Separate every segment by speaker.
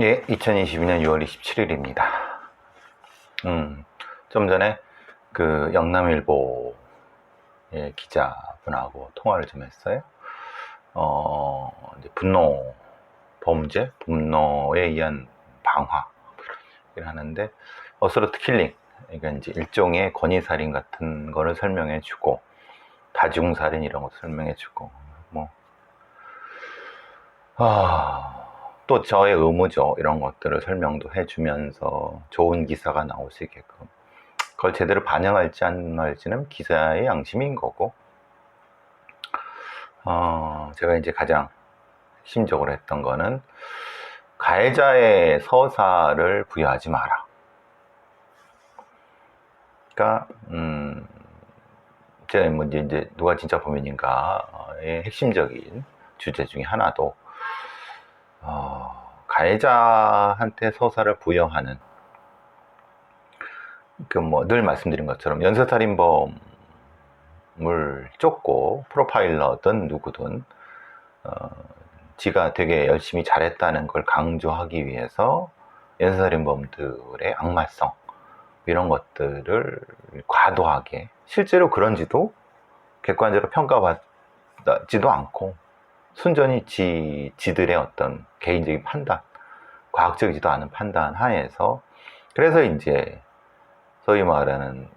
Speaker 1: 예, 2022년 6월 27일입니다. 음, 좀 전에 그 영남일보 의 기자분하고 통화를 좀 했어요. 어, 이제 분노, 범죄, 분노에 의한 방화, 이런 하는데, 어스로트 킬링, 그러니까 이제 일종의 권위 살인 같은 거를 설명해 주고, 다중 살인 이런 거 설명해 주고, 뭐, 아, 또 저의 의무죠. 이런 것들을 설명도 해주면서 좋은 기사가 나올 수 있게끔. 그걸 제대로 반영할지 안 할지는 기사의 양심인 거고, 어, 제가 이제 가장 핵심적으로 했던 거는 가해자의 서사를 부여하지 마라. 그러니까, 음, 제가 뭐 이제, 누가 진짜 범인인가의 핵심적인 주제 중에 하나도 어, 가해자한테 서사를 부여하는 그 뭐 늘 말씀드린 것처럼 연쇄살인범을 쫓고 프로파일러든 누구든 어, 지가 되게 열심히 잘했다는 걸 강조하기 위해서 연쇄살인범들의 악마성 이런 것들을 과도하게 실제로 그런지도 객관적으로 평가받지도 않고 순전히 지, 지들의 어떤 개인적인 판단, 과학적이지도 않은 판단 하에서 그래서 이제 소위 말하는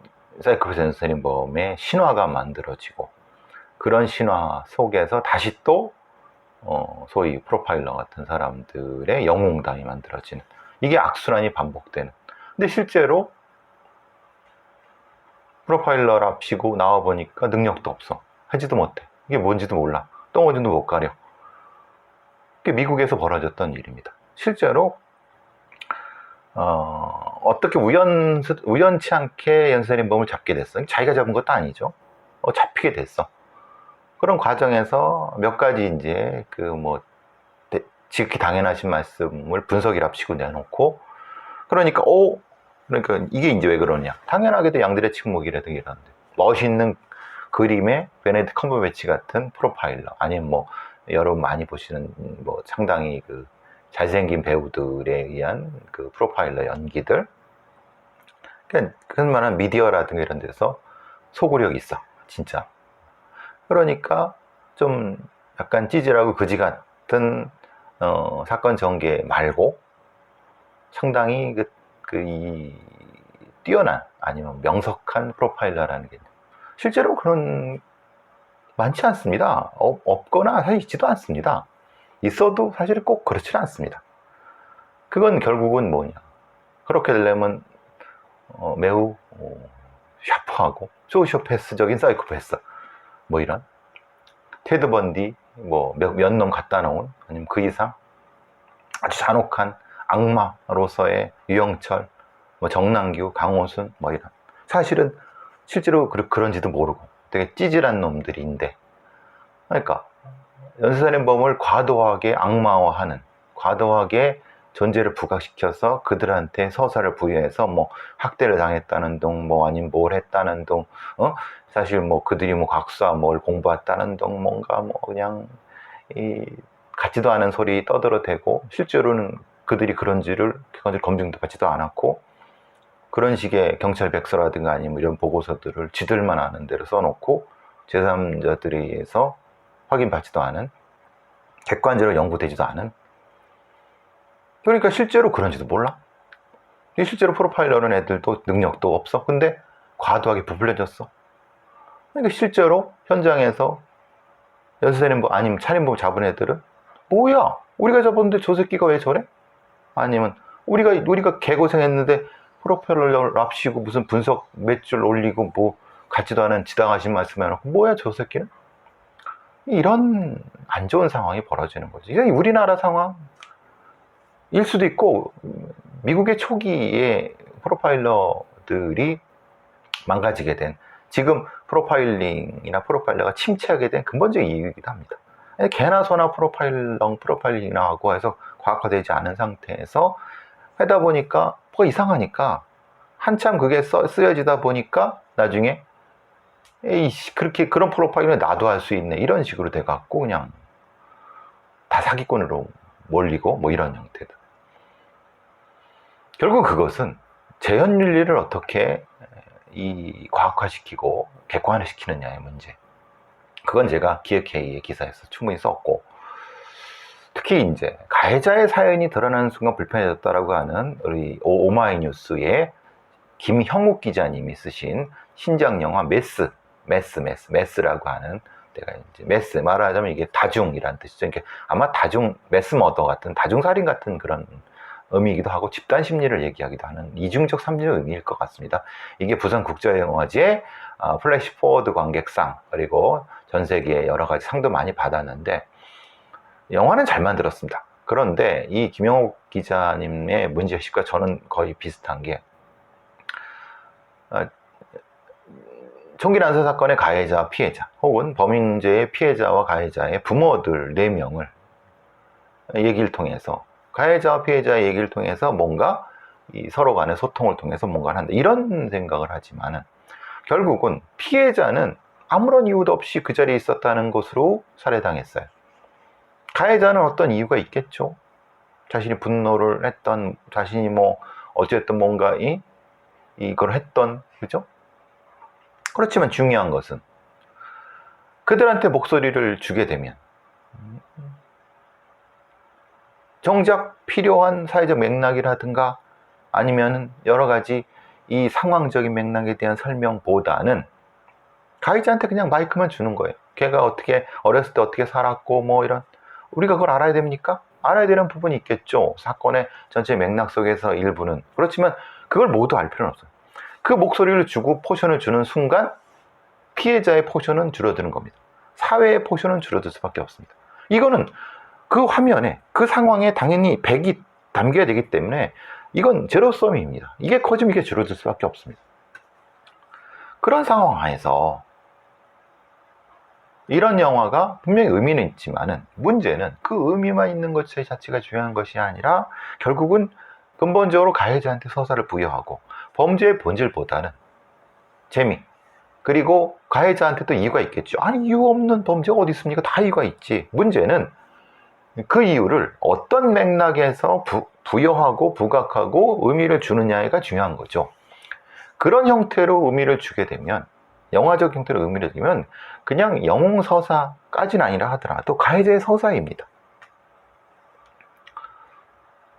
Speaker 1: 사이코패스 연쇄살인범의 신화가 만들어지고 그런 신화 속에서 다시 또 어, 소위 프로파일러 같은 사람들의 영웅담이 만들어지는 이게 악순환이 반복되는. 근데 실제로 프로파일러랍시고 나와보니까 능력도 없어. 하지도 못해. 이게 뭔지도 몰라 똥오줌도 못 가려. 그게 미국에서 벌어졌던 일입니다. 실제로 어, 떻게 우연, 우연치 않게 연쇄살인 범을 잡게 됐어. 자기가 잡은 것도 아니죠. 어, 잡히게 됐어. 그런 과정에서 몇 가지 이제 그 뭐 지극히 당연하신 말씀을 분석이랍시고 내놓고 그러니까 오 그러니까 이게 이제 왜 그러냐 당연하게도 양들의 침묵이라든가 이런데 멋있는 그림의 베네드 컴버배치 같은 프로파일러. 아니면 뭐 여러분 많이 보시는 뭐 상당히 그 잘생긴 배우들에 의한 그 프로파일러 연기들. 그만한 미디어라든가 이런 데서 소구력이 있어 진짜. 그러니까 좀 약간 찌질하고 그지 같은 어, 사건 전개 말고 상당히 그, 그, 이, 뛰어난 아니면 명석한 프로파일러라는 게 실제로 그런 많지 않습니다. 없, 없거나 사실 있지도 않습니다. 있어도 사실 꼭 그렇지는 않습니다. 그건 결국은 뭐냐. 그렇게 되려면 어, 매우 어, 샤프하고 소시오패스적인 사이코패스 뭐 이런 테드 번디 뭐몇 놈 갖다 놓은 아니면 그 이상 아주 잔혹한 악마로서의 유영철 뭐 정남규 강호순 뭐 이런 사실은 실제로 그런지도 모르고 되게 찌질한 놈들인데 그러니까 연쇄살인범을 과도하게 악마화하는 과도하게 존재를 부각시켜서 그들한테 서사를 부여해서 뭐 학대를 당했다는 둥, 뭐 아니면 뭘 했다는 둥, 어? 사실 뭐 그들이 뭐 각수와 뭘 공부했다는 둥, 뭔가 뭐 그냥 이 같지도 않은 소리 떠들어대고 실제로는 그들이 그런지를 검증도 받지도 않았고 그런 식의 경찰 백서라든가 아니면 이런 보고서들을 지들만 아는 대로 써놓고 제3자들에 의해서 확인받지도 않은 객관적으로 연구되지도 않은. 그러니까 실제로 그런지도 몰라. 실제로 프로파일러는 애들도 능력도 없어. 근데 과도하게 부풀려졌어. 그러니까 실제로 현장에서 연쇄살인범 아니면 살인범 잡은 애들은 뭐야? 우리가 잡았는데 저 새끼가 왜 저래? 아니면 우리가 우리가 개고생했는데 프로펠러 랍시고 무슨 분석 몇줄 올리고 뭐 같지도 않은 지당하신 말씀 해 놓고 뭐야 저 새끼는? 이런 안 좋은 상황이 벌어지는 거죠. 이게 우리나라 상황 일 수도 있고 미국의 초기에 프로파일러들이 망가지게 된 지금 프로파일링이나 프로파일러가 침체하게 된 근본적인 이유이기도 합니다. 개나 소나 프로파일러, 프로파일링이나 하고 해서 과학화되지 않은 상태에서 하다 보니까 뭐가 이상하니까 한참 그게 써, 쓰여지다 보니까 나중에 에이씨 그렇게 그런 프로파일은 나도 할 수 있네 이런 식으로 돼갖고 그냥 다 사기꾼으로 몰리고 뭐 이런 형태들 결국 그것은 재현윤리를 어떻게 이 과학화시키고 객관화시키느냐의 문제. 그건 제가 기획회의의 기사에서 충분히 썼고, 특히 이제 가해자의 사연이 드러나는 순간 불편해졌다라고 하는 우리 오- 오마이뉴스의 김형욱 기자님이 쓰신 신작 영화 메스, 메스, 메스, 메스라고 하는 내가 이제 메스 말하자면 이게 다중이란 뜻이죠. 이게 아마 다중 메스 머더 같은 다중 살인 같은 그런 의미이기도 하고 집단 심리를 얘기하기도 하는 이중적 삼중적 의미일 것 같습니다. 이게 부산 국제영화제의 아, 플래시 포워드 관객상 그리고 전 세계 여러 가지 상도 많이 받았는데 영화는 잘 만들었습니다. 그런데 이 김영욱 기자님의 문제의식과 저는 거의 비슷한 게 아, 총기 난사 사건의 가해자, 피해자 혹은 범인죄의 피해자와 가해자의 부모들 4명을 얘기를 통해서 가해자와 피해자의 얘기를 통해서 뭔가 이 서로 간의 소통을 통해서 뭔가를 한다. 이런 생각을 하지만은 결국은 피해자는 아무런 이유도 없이 그 자리에 있었다는 것으로 살해당했어요. 가해자는 어떤 이유가 있겠죠. 자신이 분노를 했던, 자신이 뭐, 어쨌든 뭔가 이, 이걸 했던, 그죠? 그렇지만 중요한 것은 그들한테 목소리를 주게 되면 정작 필요한 사회적 맥락이라든가 아니면 여러 가지 이 상황적인 맥락에 대한 설명보다는 가해자한테 그냥 마이크만 주는 거예요. 걔가 어떻게 어렸을 때 어떻게 살았고 뭐 이런 우리가 그걸 알아야 됩니까? 알아야 되는 부분이 있겠죠. 사건의 전체 맥락 속에서 일부는 그렇지만 그걸 모두 알 필요는 없어요. 그 목소리를 주고 포션을 주는 순간 피해자의 포션은 줄어드는 겁니다. 사회의 포션은 줄어들 수밖에 없습니다. 이거는 그 화면에 그 상황에 당연히 100이 담겨야 되기 때문에 이건 제로섬입니다. 이게 커지면 이게 줄어들 수밖에 없습니다. 그런 상황 하에서 이런 영화가 분명히 의미는 있지만은 문제는 그 의미만 있는 것 자체가 중요한 것이 아니라 결국은 근본적으로 가해자한테 서사를 부여하고 범죄의 본질보다는 재미 그리고 가해자한테도 이유가 있겠죠. 아니 이유 없는 범죄가 어디 있습니까? 다 이유가 있지. 문제는 그 이유를 어떤 맥락에서 부, 부여하고 부각하고 의미를 주느냐가 중요한 거죠. 그런 형태로 의미를 주게 되면 영화적 형태로 의미를 주면 그냥 영웅 서사까지는 아니라 하더라도 가해자의 서사입니다.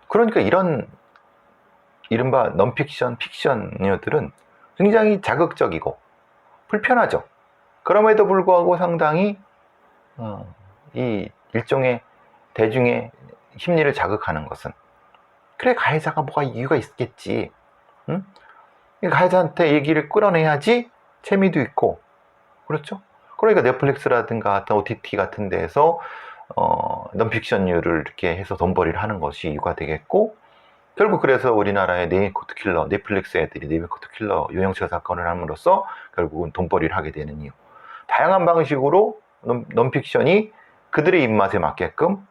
Speaker 1: 그러니까 이런 이른바 넌픽션, 픽션류들은 굉장히 자극적이고 불편하죠. 그럼에도 불구하고 상당히 어, 이 일종의 대중의 심리를 자극하는 것은 그래 가해자가 뭐가 이유가 있겠지. 응? 이 가해자한테 얘기를 끌어내야지 재미도 있고 그렇죠? 그러니까 넷플릭스라든가 어떤 OTT 같은 데에서 어, 넌픽션류를 이렇게 해서 돈벌이를 하는 것이 이유가 되겠고 결국 그래서 우리나라의 네임코트 킬러, 넷플릭스 애들이 네임코트 킬러 유영철 사건을 함으로써 결국은 돈벌이를 하게 되는 이유. 다양한 방식으로 넌, 넌픽션이 그들의 입맛에 맞게끔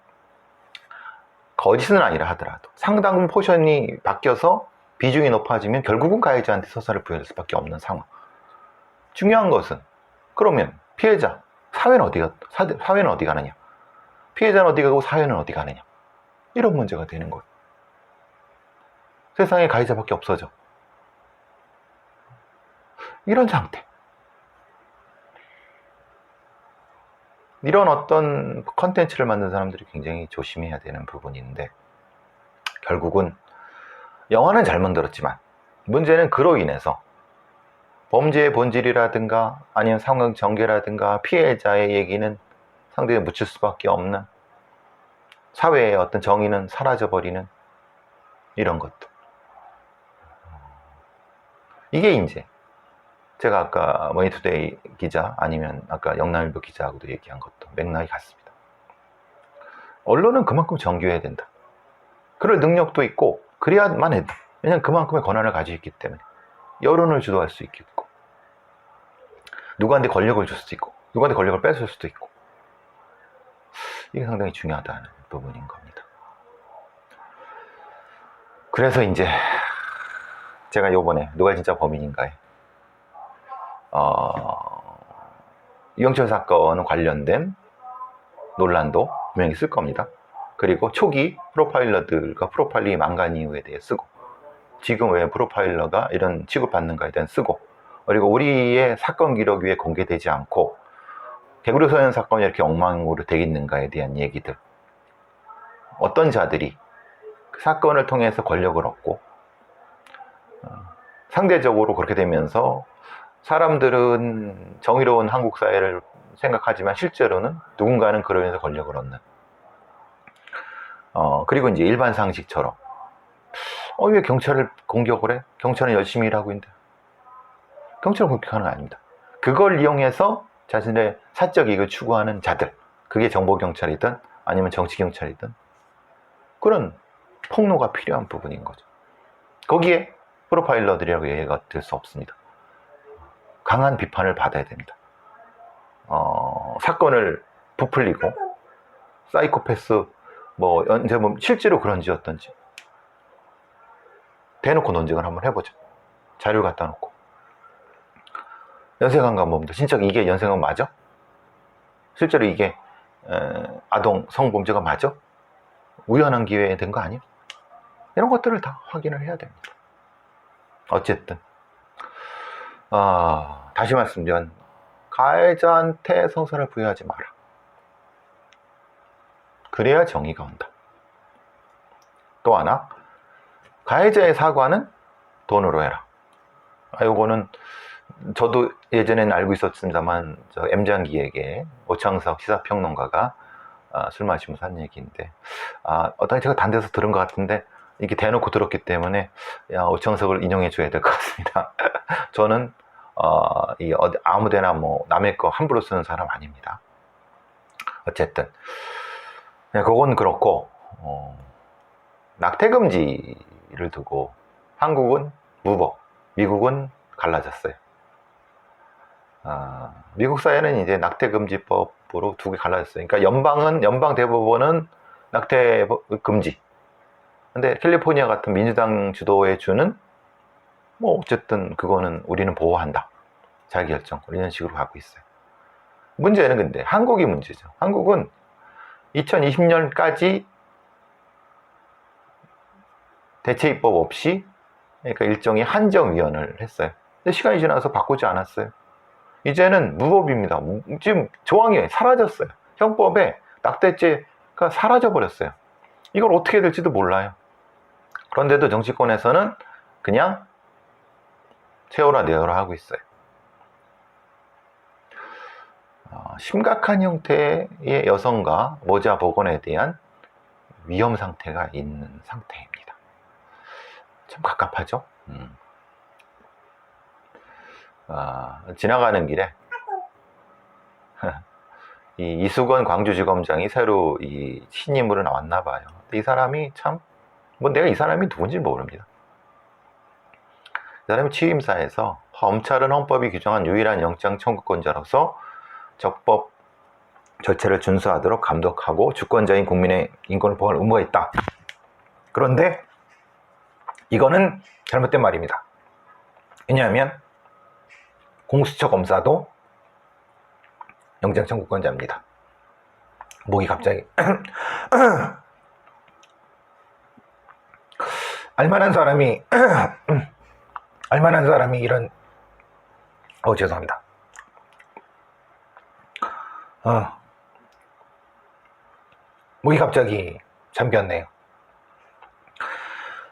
Speaker 1: 거짓은 아니라 하더라도 상당 포션이 바뀌어서 비중이 높아지면 결국은 가해자한테 서사를 부여할 수밖에 없는 상황. 중요한 것은 그러면 피해자, 사회는 어디가, 사, 사회는 어디 가느냐? 피해자는 어디 가고 사회는 어디 가느냐? 이런 문제가 되는 거예요. 세상에 가해자밖에 없어져. 이런 상태. 이런 어떤 컨텐츠를 만든 사람들이 굉장히 조심해야 되는 부분인데, 결국은 영화는 잘 만들었지만, 문제는 그로 인해서 범죄의 본질이라든가 아니면 상황 전개라든가 피해자의 얘기는 상대에 묻힐 수밖에 없는 사회의 어떤 정의는 사라져버리는 이런 것들. 이게 이제 제가 아까 머니투데이 기자 아니면 아까 영남일보 기자하고도 얘기한 것도 맥락이 같습니다. 언론은 그만큼 정교해야 된다. 그럴 능력도 있고 그래야만 해도 왜냐하면 그만큼의 권한을 가지고 있기 때문에 여론을 주도할 수 있겠고 누구한테 권력을 줄 수도 있고 누구한테 권력을 뺏을 수도 있고 이게 상당히 중요하다는 부분인 겁니다. 그래서 이제 제가 요번에 누가 진짜 범인인가에 어, 이영철 사건 관련된 논란도 분명히 있을 겁니다. 그리고 초기 프로파일러들과 프로파일링이 망간 이유에 대해 쓰고 지금 왜 프로파일러가 이런 취급받는가에 대한 쓰고 그리고 우리의 사건 기록 위에 공개되지 않고 개구리 소년 사건이 이렇게 엉망으로 되겠는가에 대한 얘기들 어떤 자들이 그 사건을 통해서 권력을 얻고 어, 상대적으로 그렇게 되면서 사람들은 정의로운 한국 사회를 생각하지만 실제로는 누군가는 인해서 권력을 얻는 어, 그리고 이제 일반 상식처럼 어, 왜 경찰을 공격을 해? 경찰은 열심히 일하고 있는데. 경찰을 공격하는 거 아닙니다. 그걸 이용해서 자신의 사적 이익을 추구하는 자들. 그게 정보경찰이든 아니면 정치경찰이든 그런 폭로가 필요한 부분인 거죠. 거기에 프로파일러들이라고 얘기가 될 수 없습니다. 강한 비판을 받아야 됩니다. 어, 사건을 부풀리고 사이코패스 뭐 언제 뭐 실제로 그런지 어떤지 대놓고 논쟁을 한번 해보죠. 자료 갖다 놓고. 연쇄강 간범도 진짜 이게 연쇄강 맞아? 실제로 이게 에, 아동 성범죄가 맞아? 우연한 기회에 된 거 아니야? 이런 것들을 다 확인을 해야 됩니다. 어쨌든 아, 다시 말씀드리면 가해자한테 성선을 부여하지 마라. 그래야 정의가 온다. 또 하나 가해자의 사과는 돈으로 해라. 아, 요거는 저도 예전에는 알고 있었습니다만 저 M장기에게 오창석 시사평론가가 아, 술 마시면서 한 얘기인데 아, 어떤 제가 단 데서 들은 것 같은데 이게 대놓고 들었기 때문에 야, 오창석을 인용해 줘야 될 것 같습니다. 저는 어, 이 어디 아무데나 뭐 남의 거 함부로 쓰는 사람 아닙니다. 어쨌든 네, 그건 그렇고 어, 낙태 금지를 두고 한국은 무법, 미국은 갈라졌어요. 아, 미국 사회는 이제 낙태 금지법으로 두 개 갈라졌어요. 그러니까 연방은 연방 대법원은 낙태 금지. 근데 캘리포니아 같은 민주당 주도의 주는 뭐 어쨌든 그거는 우리는 보호한다. 자기 결정 이런 식으로 가고 있어요. 문제는 근데 한국이 문제죠. 한국은 2020년까지 대체 입법 없이 그러니까 일종의 한정위원을 했어요. 근데 시간이 지나서 바꾸지 않았어요. 이제는 무법입니다. 지금 조항이 사라졌어요. 형법에 낙태죄가 사라져 버렸어요. 이걸 어떻게 될지도 몰라요. 그런데도 정치권에서는 그냥 세워라 내어라 하고 있어요. 어, 심각한 형태의 여성과 모자 복원에 대한 위험 상태가 있는 상태입니다. 참 갑갑하죠? 음. 아, 지나가는 길에 이 이수건 광주지검장이 새로 이 신임으로 나왔나 봐요. 이 사람이 참, 뭐 내가 이 사람이 누군지 모릅니다. 이 사람이 취임사에서 검찰은 헌법이 규정한 유일한 영장 청구권자로서 적법 절차를 준수하도록 감독하고 주권자인 국민의 인권을 보호할 의무가 있다. 그런데 이거는 잘못된 말입니다. 왜냐하면 공수처 검사도 영장 청구권자입니다. 목이 갑자기 알만한 사람이 알만한 사람이 이런 어 죄송합니다. 어 목이 갑자기 잠겼네요.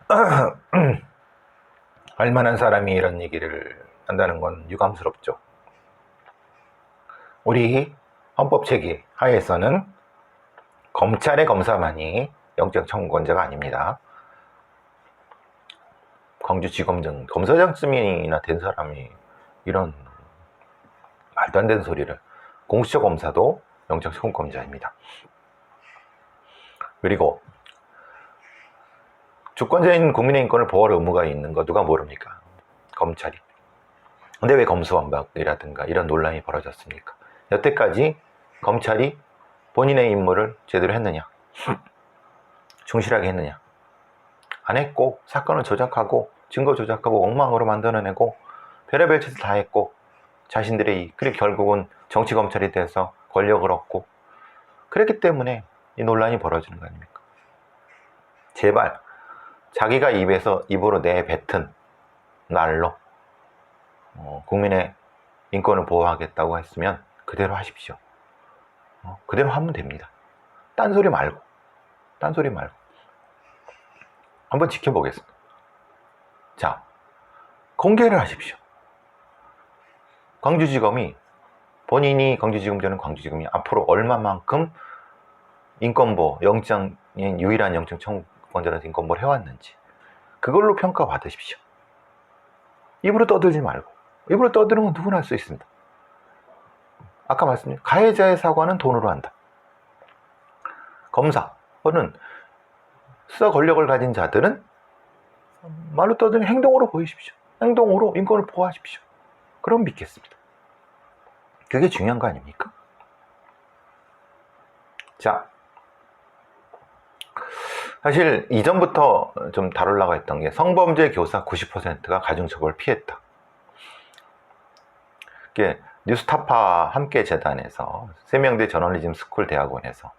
Speaker 1: 알만한 사람이 이런 얘기를 한다는 건 유감스럽죠. 우리 헌법 체계 하에서는 검찰의 검사만이 영장 청구권자가 아닙니다. 광주지검장 검사장쯤이나 된 사람이 이런 말도 안 되는 소리를 공수처 검사도 영장 청구권자입니다. 그리고 주권자인 국민의 인권을 보호할 의무가 있는 거 누가 모릅니까? 검찰이. 근데 왜 검수완박이라든가 이런 논란이 벌어졌습니까? 여태까지 검찰이 본인의 임무를 제대로 했느냐? 충실하게 했느냐? 안 했고 사건을 조작하고 증거 조작하고 엉망으로 만들어내고 별의별 짓을 다 했고 자신들의 그리고 결국은 정치 검찰이 돼서 권력을 얻고 그랬기 때문에 이 논란이 벌어지는 거 아닙니까? 제발 자기가 입에서 입으로 내뱉은 말로 어, 국민의 인권을 보호하겠다고 했으면 그대로 하십시오. 어, 그대로 하면 됩니다. 딴소리 말고, 딴소리 말고. 한번 지켜보겠습니다. 자, 공개를 하십시오. 광주지검이 본인이 광주지검장은 광주지검이 앞으로 얼마만큼 인권보 영장 유일한 영장 청구권자로서 인권보를 해왔는지 그걸로 평가받으십시오. 입으로 떠들지 말고 입으로 떠드는 건 누구나 할 수 있습니다. 아까 말씀드린 가해자의 사과는 돈으로 한다. 검사 또는 수사 권력을 가진 자들은 말로 떠드는 행동으로 보이십시오. 행동으로 인권을 보호하십시오. 그럼 믿겠습니다. 그게 중요한 거 아닙니까? 자, 사실 이전부터 좀 다루려고 했던 게 성범죄 교사 90%가 가중처벌 피했다. 뉴스타파 함께 재단에서 세명대 저널리즘 스쿨 대학원에서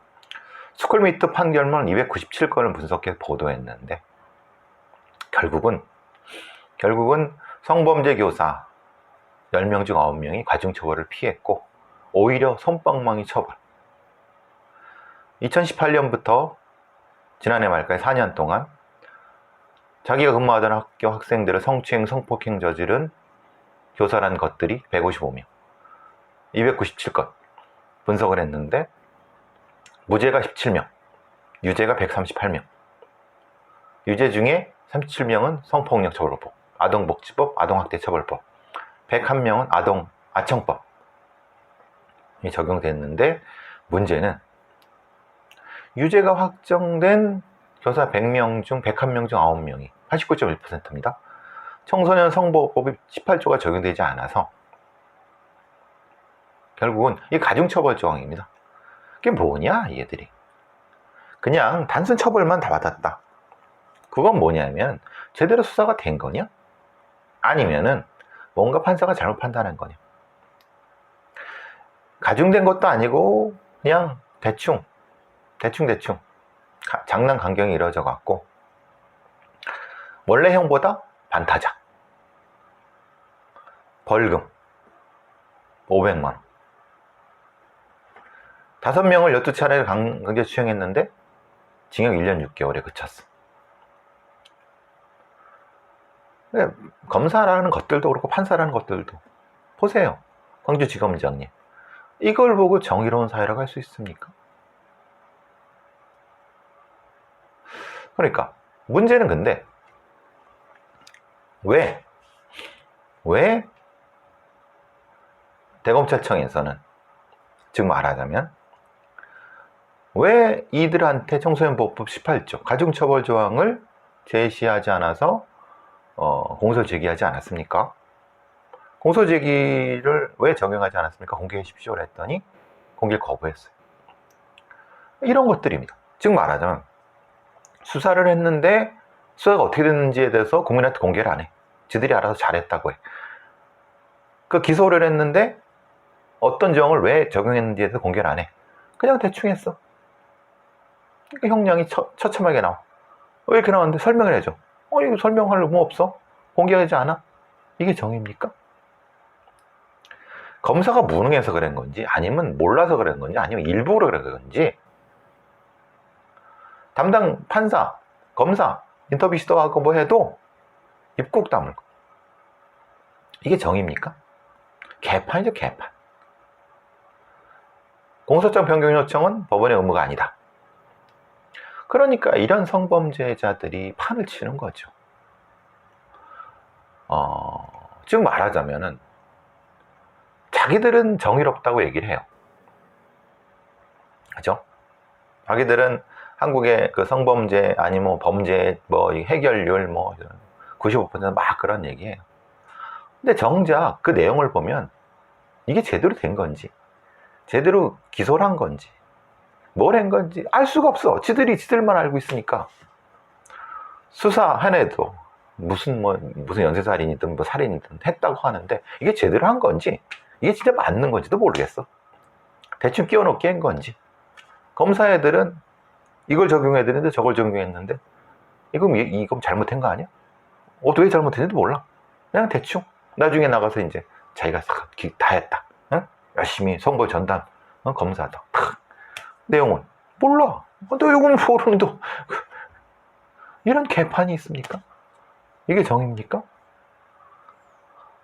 Speaker 1: 스쿨미트 판결문 297건을 분석해 보도했는데 결국은 결국은 성범죄 교사 10명 중 9명이 가중처벌을 피했고 오히려 손방망이 처벌. 2018년부터 지난해 말까지 4년 동안 자기가 근무하던 학교 학생들을 성추행, 성폭행 저지른 교사란 것들이 155명, 297건 분석을 했는데 무죄가 17명, 유죄가 138명. 유죄 중에 37명은 성폭력 처벌법, 아동복지법, 아동학대 처벌법, 101명은 아동 아청법이 적용됐는데 문제는 유죄가 확정된 교사 100명 중 101명 중 9명이 89.1%입니다. 청소년 성보호법이 18조가 적용되지 않아서 결국은 이 가중처벌 조항입니다. 그게 뭐냐 얘들이 그냥 단순 처벌만 다 받았다. 그건 뭐냐면 제대로 수사가 된 거냐? 아니면은 뭔가 판사가 잘못 판단한 거냐? 가중된 것도 아니고 그냥 대충 대충 대충 장난 강경이 이루어져 갖고 원래 형보다 반타작 벌금. 500만원. 다섯 명을 12차례 강제 추행했는데 징역 1년 6개월에 그쳤어. 그러니까 검사라는 것들도 그렇고 판사라는 것들도. 보세요. 광주지검장님. 이걸 보고 정의로운 사회라고 할 수 있습니까? 그러니까 문제는 근데 왜, 왜 대검찰청에서는 즉 말하자면 왜 이들한테 청소년보호법 18조 가중처벌 조항을 제시하지 않아서 어, 공소 제기하지 않았습니까? 공소 제기를 왜 적용하지 않았습니까? 공개해 주십시오. 했더니 공개를 거부했어요. 이런 것들입니다. 즉 말하자면 수사를 했는데 수사가 어떻게 됐는지에 대해서 국민한테 공개를 안 해. 지들이 알아서 잘했다고 해. 그 기소를 했는데 어떤 정을 왜 적용했는지에 대해서 공개를 안 해. 그냥 대충 했어. 그러니까 형량이 처, 처참하게 나와. 왜 이렇게 나왔는데 설명을 해줘. 어, 이거 설명할 뭐 없어? 공개하지 않아? 이게 정의입니까? 검사가 무능해서 그런 건지, 아니면 몰라서 그런 건지, 아니면 일부러 그런 건지, 담당 판사, 검사, 인터뷰 시도하고 뭐 해도 입국 다물고. 이게 정의입니까? 개판이죠, 개판. 공소장 변경 요청은 법원의 의무가 아니다. 그러니까 이런 성범죄자들이 판을 치는 거죠. 어, 즉 말하자면은 자기들은 정의롭다고 얘기를 해요. 그죠? 자기들은 한국의 그 성범죄 아니면 뭐 범죄 뭐 해결률 뭐 95%막 그런 얘기해요. 근데 정작 그 내용을 보면 이게 제대로 된 건지 제대로 기소를 한 건지 뭘 한 건지 알 수가 없어. 지들이 지들만 알고 있으니까 수사 해내도 무슨 뭐 무슨 연쇄살인이든 뭐 살인이든 했다고 하는데 이게 제대로 한 건지 이게 진짜 맞는 건지도 모르겠어. 대충 끼워넣기 한 건지 검사 애들은 이걸 적용해야 되는데 저걸 적용했는데 이건 이- 이건 잘못된 거 아니야? 어떻게 잘못했는지 몰라. 그냥 대충 나중에 나가서 이제 자기가 다 했다. 응? 열심히 선거 전담 어, 검사다. 탁. 내용은 몰라. 어, 내용은 모르는데 이런 개판이 있습니까? 이게 정입니까?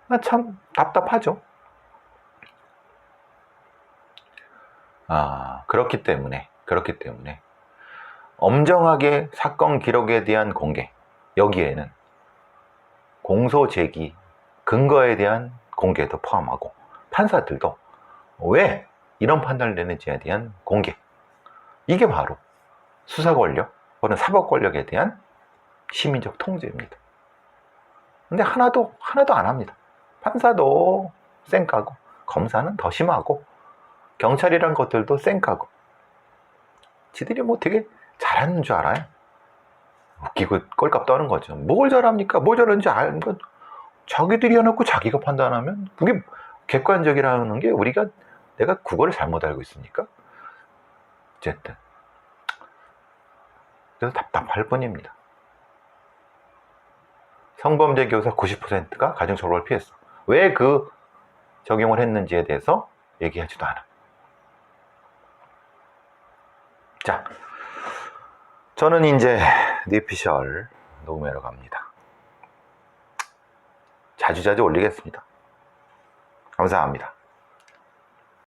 Speaker 1: 나 참 답답하죠. 아, 그렇기 때문에, 그렇기 때문에, 엄정하게 사건 기록에 대한 공개, 여기에는 공소 제기, 근거에 대한 공개도 포함하고, 판사들도 왜 이런 판단을 내는지에 대한 공개. 이게 바로 수사 권력, 또는 사법 권력에 대한 시민적 통제입니다. 근데 하나도, 하나도 안 합니다. 판사도 쌩까고, 검사는 더 심하고, 경찰이란 것들도 쌩까고. 지들이 뭐 되게 잘하는 줄 알아요. 웃기고 꼴값 떠는 거죠. 뭘 잘합니까? 뭘 잘하는지 아는 건 자기들이 해놓고 자기가 판단하면 그게 객관적이라는 게 우리가 내가 국어를 잘못 알고 있으니까 어쨌든 그래서 답답할 뿐입니다. 성범죄 교사 90%가 가정처벌을 피했어. 왜 그 적용을 했는지에 대해서 얘기하지도 않아. 자, 저는 이제 니피셜 녹음하러 갑니다. 자주자주 올리겠습니다. 감사합니다.